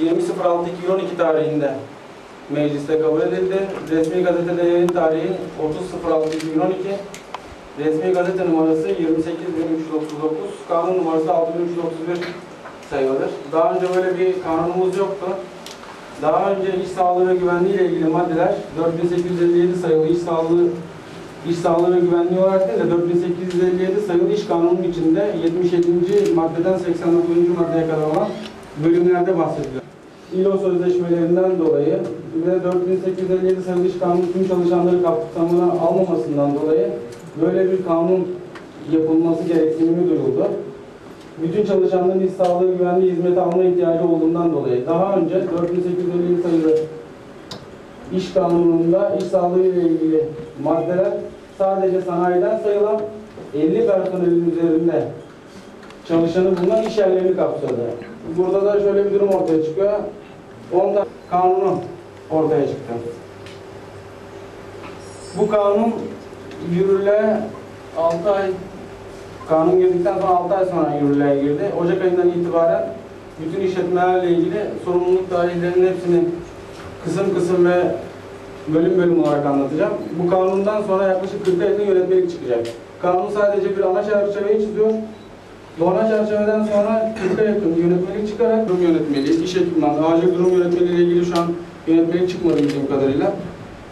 20.06.2012 tarihinde mecliste kabul edildi. Resmi gazetede yayın tarihi 30.06.2012. Resmi gazete numarası 28.339, kanun numarası 6.331 sayılır. Daha önce böyle bir kanunumuz yoktu. Daha önce iş sağlığı ve güvenliği ile ilgili maddeler 4857 sayılı iş sağlığı İş sağlığı ve güvenliği olarak değil de 4857 sayılı iş kanunun içinde 77. maddeden 89. maddeye kadar olan bölümlerde bahsediliyor. İLO sözleşmelerinden dolayı ve 4857 sayılı iş kanunu tüm çalışanları kapsamına almamasından dolayı böyle bir kanun yapılması gereksinimi duyuldu. Bütün çalışanların iş sağlığı güvenliği hizmeti alma ihtiyacı olduğundan dolayı daha önce 4857 sayılı İş kanununda iş sağlığı ile ilgili maddeler sadece sanayiden sayılan 50 personelin üzerinde çalışanı bulunan iş yerlerini kapsadı. Burada da şöyle bir durum ortaya çıkıyor. 10 tane kanunu ortaya çıktı. Bu kanun yürürlüğe 6 ay kanun girdikten sonra 6 ay sonra yürürlüğe girdi. Ocak ayından itibaren bütün işletmelerle ilgili sorumluluk dahillerinin hepsini kısım kısım ve bölüm bölüm olarak anlatacağım. Bu kanundan sonra yaklaşık 40 yakın yönetmelik çıkacak. Kanun sadece bir ana çerçeveyi çiziyor. Ana çerçeveden sonra 40'a yakın yönetmelik çıkarak durum yönetmeliği, iş ekipmanı, acil durum yönetmeliği ile ilgili şu an yönetmelik çıkmadı bildiğim kadarıyla.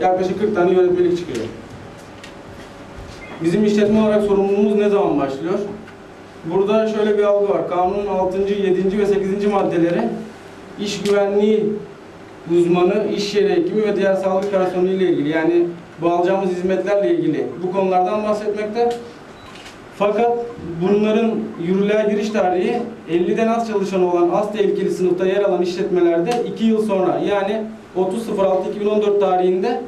Yaklaşık 40 tane yönetmelik çıkıyor. Bizim işletme olarak sorumluluğumuz ne zaman başlıyor? Burada şöyle bir algı var. Kanunun 6. 7. ve 8. maddeleri iş güvenliği uzmanı, iş yeri hekimi ve diğer sağlık personeliyle ilgili yani bu alacağımız hizmetlerle ilgili bu konulardan bahsetmekte. Fakat bunların yürürlüğe giriş tarihi 50'den az çalışan olan az tehlikeli sınıfta yer alan işletmelerde 2 yıl sonra yani 30.06.2014 tarihinde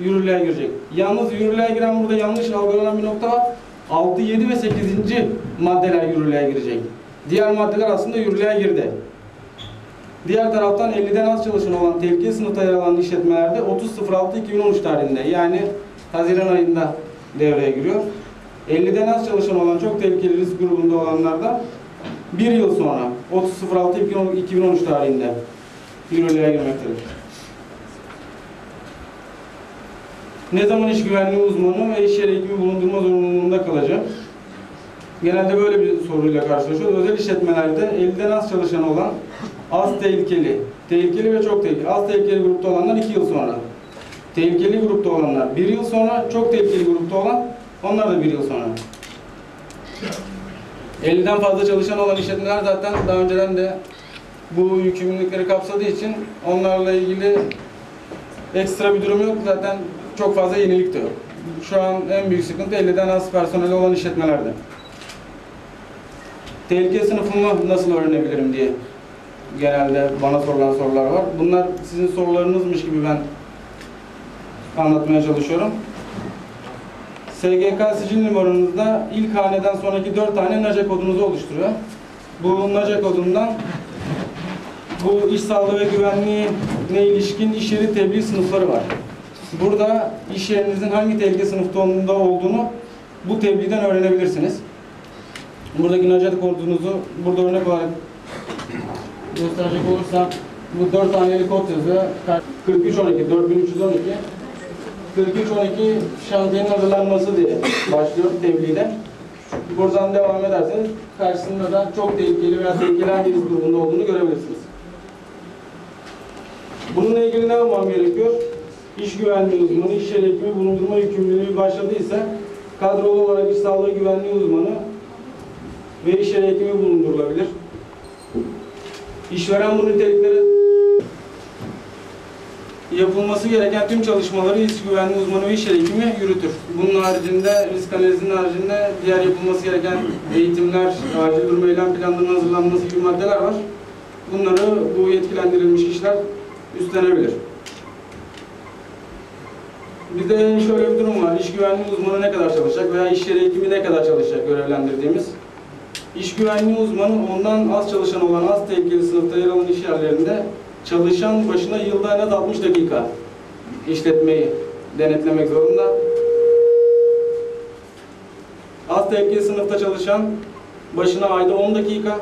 yürürlüğe girecek. Yalnız yürürlüğe giren burada yanlış algılanan bir nokta var. 6, 7 ve 8. maddeler yürürlüğe girecek. Diğer maddeler aslında yürürlüğe girdi. Diğer taraftan 50'den az çalışan olan tehlikeli sınıfta yer alan işletmelerde 30.06.2013 tarihinde yani Haziran ayında devreye giriyor. 50'den az çalışan olan çok tehlikeli risk grubunda olanlarda bir yıl sonra 30.06.2013 tarihinde yürürlüğe girmektedir. Ne zaman iş güvenliği uzmanı ve iş yeri hekimi bulundurma zorunluluğunda kalacak? Genelde böyle bir soruyla karşılaşıyoruz. Özel işletmelerde 50'den az çalışan olan az tehlikeli, tehlikeli ve çok tehlikeli. Az tehlikeli grupta olanlar 2 yıl sonra. Tehlikeli grupta olanlar 1 yıl sonra, çok tehlikeli grupta olan onlar da 1 yıl sonra. 50'den fazla çalışan olan işletmeler zaten daha önceden de bu yükümlülükleri kapsadığı için onlarla ilgili ekstra bir durum yok. Zaten çok fazla yenilik de yok. Şu an en büyük sıkıntı 50'den az personeli olan işletmelerde. Tehlike sınıfımı nasıl öğrenebilirim diye genelde bana sorulan sorular var. Bunlar sizin sorularınızmış gibi ben anlatmaya çalışıyorum. SGK sicil numaranızda ilk haneden sonraki 4 tane NACE kodunuzu oluşturuyor. Bu NACE kodundan bu iş sağlığı ve güvenliğine ilişkin iş yeri tebliğ sınıfları var. Burada iş yerinizin hangi tehlike sınıfında olduğunu bu tebliğden öğrenebilirsiniz. Buradaki NACE kodunuzu burada örnek olarak gösterecek olursam bu 4 taneli kod yazıyor. 4312, 4312 4312 şantiyenin hazırlanması diye başlıyor tebliğde. Buradan devam ederseniz karşısında da çok tehlikeli veya tehlikeli hangi risk olduğunu görebilirsiniz. Bununla ilgili ne yapmam gerekiyor? İş güvenliği uzmanı, iş yeri hekimi bulundurma yükümlülüğü başladıysa kadrolu olarak iş sağlığı güvenliği uzmanı ve iş yeri hekimi bulundurulabilir. İşveren bu nitelikleri yapılması gereken tüm çalışmaları iş güvenliği uzmanı ve iş yeri hekimi yürütür. Bunun haricinde, risk analizinin haricinde diğer yapılması gereken eğitimler, acil durum eylem planlarının hazırlanması gibi maddeler var. Bunları bu yetkilendirilmiş kişiler üstlenebilir. Bir de şöyle bir durum var. İş güvenliği uzmanı ne kadar çalışacak veya iş yeri hekimi ne kadar çalışacak görevlendirdiğimiz. İş güvenliği uzmanı ondan az çalışan olan az tehlikeli sınıfta yer alan iş yerlerinde çalışan başına yılda en az 60 dakika işletmeyi denetlemek zorunda. Az tehlikeli sınıfta çalışan başına ayda 10 dakika,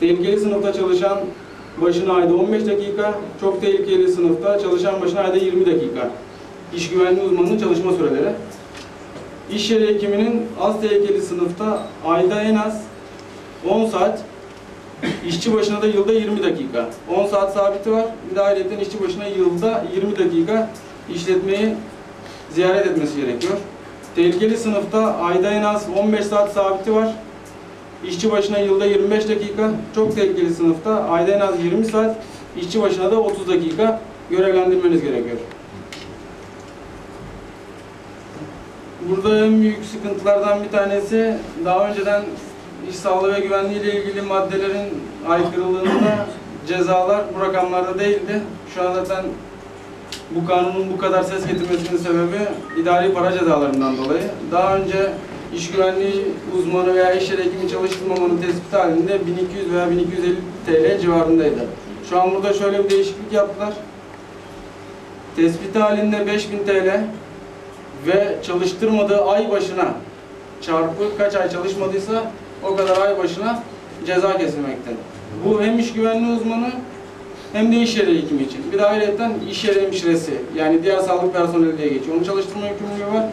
tehlikeli sınıfta çalışan başına ayda 15 dakika, çok tehlikeli sınıfta çalışan başına ayda 20 dakika. İş güvenliği uzmanının çalışma süreleri. İş yeri hekiminin az tehlikeli sınıfta ayda en az 10 saat, işçi başına da yılda 20 dakika. 10 saat sabiti var. Bir de ayrıca işçi başına yılda 20 dakika işletmeyi ziyaret etmesi gerekiyor. Tehlikeli sınıfta ayda en az 15 saat sabiti var. İşçi başına yılda 25 dakika. Çok tehlikeli sınıfta ayda en az 20 saat. işçi başına da 30 dakika görevlendirmeniz gerekiyor. Burada en büyük sıkıntılardan bir tanesi daha önceden iş sağlığı ve güvenliği ile ilgili maddelerin aykırılığında cezalar bu rakamlarda değildi. Şu an zaten bu kanunun bu kadar ses getirmesinin sebebi idari para cezalarından dolayı. Daha önce iş güvenliği uzmanı veya iş yeri hekimi çalıştırmamanın tespiti halinde 1200 veya 1250 TL civarındaydı. Şu an burada şöyle bir değişiklik yaptılar. Tespiti halinde 5000 TL ve çalıştırmadığı ay başına çarpı kaç ay çalışmadıysa o kadar ay başına ceza kesilmekte. Bu hem iş güvenliği uzmanı hem de iş yeri hekimi için. Bir de ayrıca iş yeri hemşiresi yani diğer sağlık personeli diye geçiyor. Onu çalıştırma yükümlülüğü var.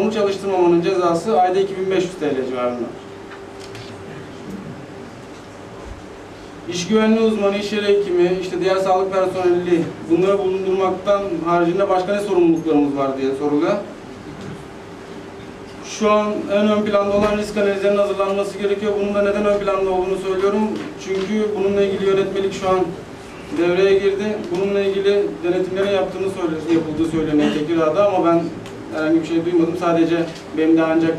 Onu çalıştırmamanın cezası ayda 2500 TL civarında. İş güvenliği uzmanı, iş yeri hekimi, işte diğer sağlık personeli bunları bulundurmaktan haricinde başka ne sorumluluklarımız var diye soruluyor. Şu an en ön planda olan risk analizlerinin hazırlanması gerekiyor. Bunun da neden ön planda olduğunu söylüyorum. Çünkü bununla ilgili yönetmelik şu an devreye girdi. Bununla ilgili denetimlerin yaptığını söyle, yapıldığı söyleniyor Tekirdağ'da ama ben herhangi bir şey duymadım. Sadece benim de ancak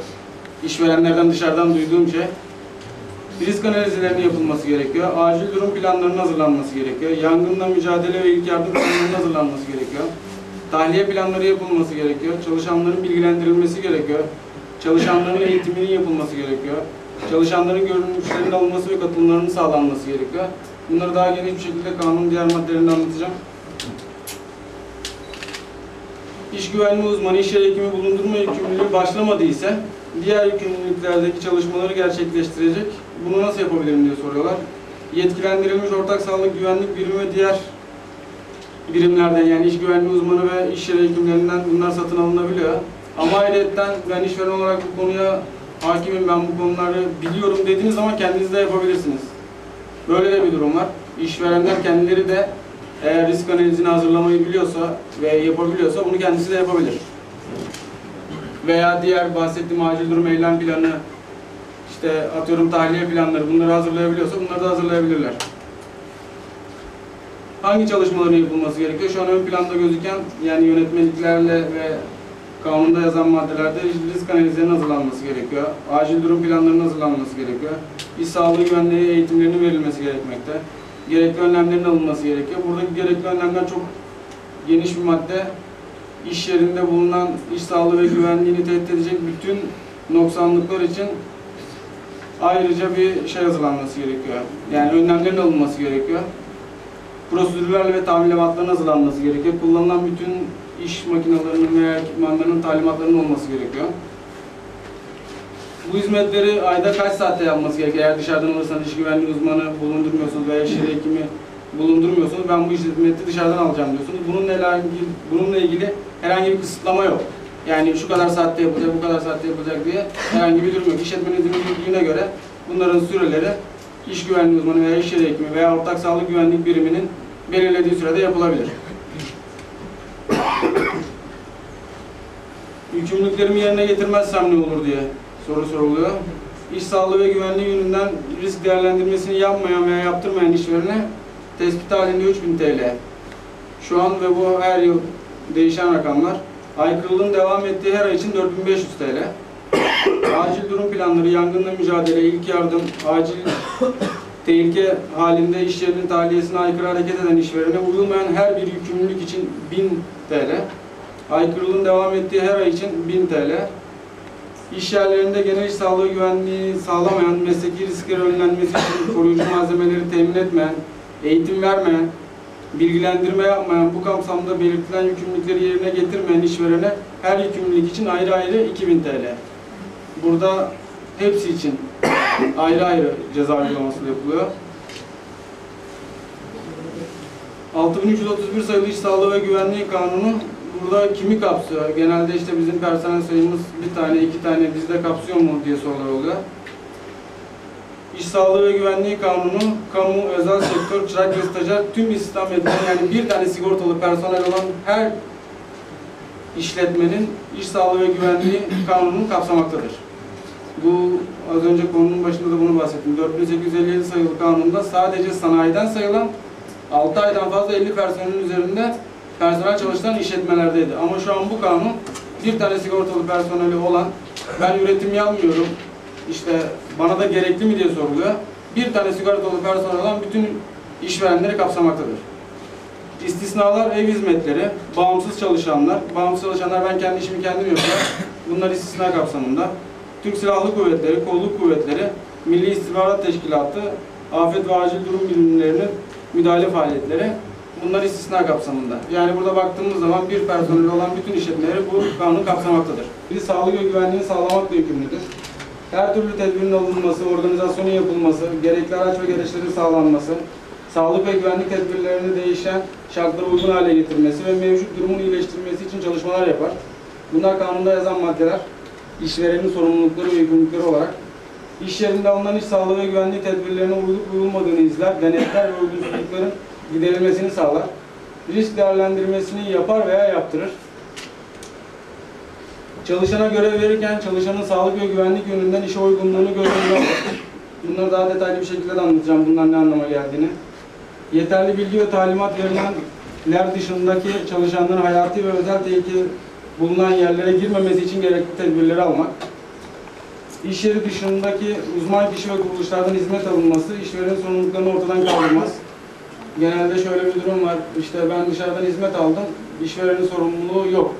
işverenlerden dışarıdan duyduğum şey. Risk analizlerinin yapılması gerekiyor. Acil durum planlarının hazırlanması gerekiyor. Yangınla mücadele ve ilk yardım planlarının hazırlanması gerekiyor. Tahliye planları yapılması gerekiyor. Çalışanların bilgilendirilmesi gerekiyor. Çalışanların eğitiminin yapılması gerekiyor. Çalışanların görünüşlerinin alınması ve katılımlarının sağlanması gerekiyor. Bunları daha geniş bir şekilde kanunun diğer maddelerinde anlatacağım. İş güvenliği uzmanı, iş yeri hekimi bulundurma yükümlülüğü başlamadıysa diğer yükümlülüklerdeki çalışmaları gerçekleştirecek. Bunu nasıl yapabilirim diye soruyorlar. Yetkilendirilmiş ortak sağlık güvenlik birimi ve diğer birimlerden yani iş güvenliği uzmanı ve iş yeri hekimlerinden bunlar satın alınabiliyor. Ama ayrıca ben işveren olarak bu konuya hakimim, ben bu konuları biliyorum dediğiniz zaman kendiniz de yapabilirsiniz. Böyle de bir durum var. İşverenler kendileri de eğer risk analizini hazırlamayı biliyorsa ve yapabiliyorsa bunu kendisi de yapabilir. Veya diğer bahsettiğim acil durum eylem planı, işte atıyorum tahliye planları bunları hazırlayabiliyorsa bunları da hazırlayabilirler. Hangi çalışmaların yapılması gerekiyor? Şu an ön planda gözüken yani yönetmeliklerle ve kanunda yazan maddelerde risk analizlerinin hazırlanması gerekiyor. Acil durum planlarının hazırlanması gerekiyor. İş sağlığı güvenliği eğitimlerinin verilmesi gerekmekte. Gerekli önlemlerin alınması gerekiyor. Buradaki gerekli önlemler çok geniş bir madde. İş yerinde bulunan iş sağlığı ve güvenliğini tehdit edecek bütün noksanlıklar için ayrıca bir şey hazırlanması gerekiyor. Yani önlemlerin alınması gerekiyor. Prosedürlerle ve talimatların hazırlanması gerekiyor. Kullanılan bütün iş makinelerinin veya ekipmanlarının talimatlarının olması gerekiyor. Bu hizmetleri ayda kaç saatte yapması gerekiyor? Eğer dışarıdan alırsanız iş güvenliği uzmanı bulundurmuyorsunuz veya yeri hekimi bulundurmuyorsunuz. Ben bu hizmeti dışarıdan alacağım diyorsunuz. Bununla ilgili, bununla ilgili herhangi bir kısıtlama yok. Yani şu kadar saatte yapılacak, bu kadar saatte yapılacak diye herhangi bir durum yok. İşletmenizin bildiğine göre bunların süreleri iş güvenliği uzmanı veya iş yeri hekimi veya ortak sağlık güvenlik biriminin belirlediği sürede yapılabilir. Yükümlülüklerimi yerine getirmezsem ne olur diye soru soruluyor. İş sağlığı ve güvenliği yönünden risk değerlendirmesini yapmayan veya yaptırmayan işverene tespit halinde 3000 TL. Şu an ve bu her yıl değişen rakamlar. Aykırılığın devam ettiği her ay için 4500 TL. Acil durum planları, yangınla mücadele, ilk yardım, acil tehlike halinde iş yerinin tahliyesine aykırı hareket eden işverene uyulmayan her bir yükümlülük için 1000 TL. Aykırılığın devam ettiği her ay için 1000 TL. İş yerlerinde genel iş sağlığı güvenliği sağlamayan, mesleki riskleri önlenmesi için koruyucu malzemeleri temin etmeyen, eğitim vermeyen, bilgilendirme yapmayan, bu kapsamda belirtilen yükümlülükleri yerine getirmeyen işverene her yükümlülük için ayrı ayrı 2000 TL. Burada hepsi için ayrı ayrı ceza uygulaması yapılıyor. 6331 sayılı İş Sağlığı ve Güvenliği Kanunu burada kimi kapsıyor? Genelde işte bizim personel sayımız bir tane, iki tane bizde kapsıyor mu diye sorular oluyor. İş Sağlığı ve Güvenliği Kanunu, kamu, özel sektör, çırak ve stajyer tüm istihdam edilen yani bir tane sigortalı personel olan her işletmenin iş sağlığı ve güvenliği kanununu kapsamaktadır. Bu az önce konunun başında da bunu bahsettim. 4857 sayılı kanunda sadece sanayiden sayılan 6 aydan fazla 50 personelin üzerinde personel çalıştıran işletmelerdeydi. Ama şu an bu kanun bir tane sigortalı personeli olan ben üretim yapmıyorum işte bana da gerekli mi diye soruluyor. Bir tane sigortalı personel olan bütün işverenleri kapsamaktadır. İstisnalar ev hizmetleri, bağımsız çalışanlar, bağımsız çalışanlar ben kendi işimi kendim yapıyorum. Bunlar istisna kapsamında. Türk Silahlı Kuvvetleri, Kolluk Kuvvetleri, Milli İstihbarat Teşkilatı, Afet ve Acil Durum Birimlerinin müdahale faaliyetleri bunlar istisna kapsamında. Yani burada baktığımız zaman bir personel olan bütün işletmeleri bu kanun kapsamaktadır. Bir sağlık ve güvenliğini sağlamakla yükümlüdür. Her türlü tedbirin alınması, organizasyonun yapılması, gerekli araç ve gereçlerin sağlanması, sağlık ve güvenlik tedbirlerini değişen şartlara uygun hale getirmesi ve mevcut durumun iyileştirilmesi için çalışmalar yapar. Bunlar kanunda yazan maddeler, işverenin sorumlulukları ve yükümlülükleri olarak iş yerinde alınan iş sağlığı ve güvenlik tedbirlerine uyulup uyulmadığını izler, denetler ve uygunsuzlukların giderilmesini sağlar. Risk değerlendirmesini yapar veya yaptırır. Çalışana görev verirken çalışanın sağlık ve güvenlik yönünden işe uygunluğunu gözlemler. Bunları daha detaylı bir şekilde de anlatacağım bunlar ne anlama geldiğini. Yeterli bilgi ve talimat verilenler dışındaki çalışanların hayati ve özel tehlike bulunan yerlere girmemesi için gerekli tedbirleri almak. İş yeri dışındaki uzman kişi ve kuruluşlardan hizmet alınması, işverenin sorumluluklarını ortadan kaldırmaz. Genelde şöyle bir durum var, işte ben dışarıdan hizmet aldım, işverenin sorumluluğu yok.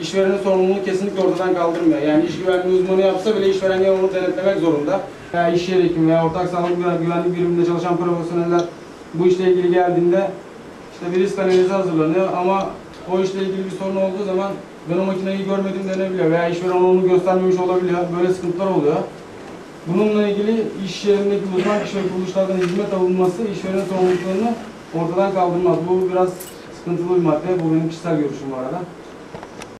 İşverenin sorumluluğunu kesinlikle ortadan kaldırmıyor. Yani iş güvenliği uzmanı yapsa bile işveren gene onu denetlemek zorunda. Veya iş yeri hekimi veya ortak sağlık güven- güvenlik biriminde çalışan profesyoneller bu işle ilgili geldiğinde işte bir risk analizi hazırlanıyor ama o işle ilgili bir sorun olduğu zaman ben o makineyi görmedim denebiliyor veya işveren onu göstermemiş olabiliyor. Böyle sıkıntılar oluyor. Bununla ilgili iş yerindeki uzman kişi ve kuruluşlardan hizmet alınması işverenin sorumluluklarını ortadan kaldırmaz. Bu biraz sıkıntılı bir madde. Bu benim kişisel görüşüm bu arada.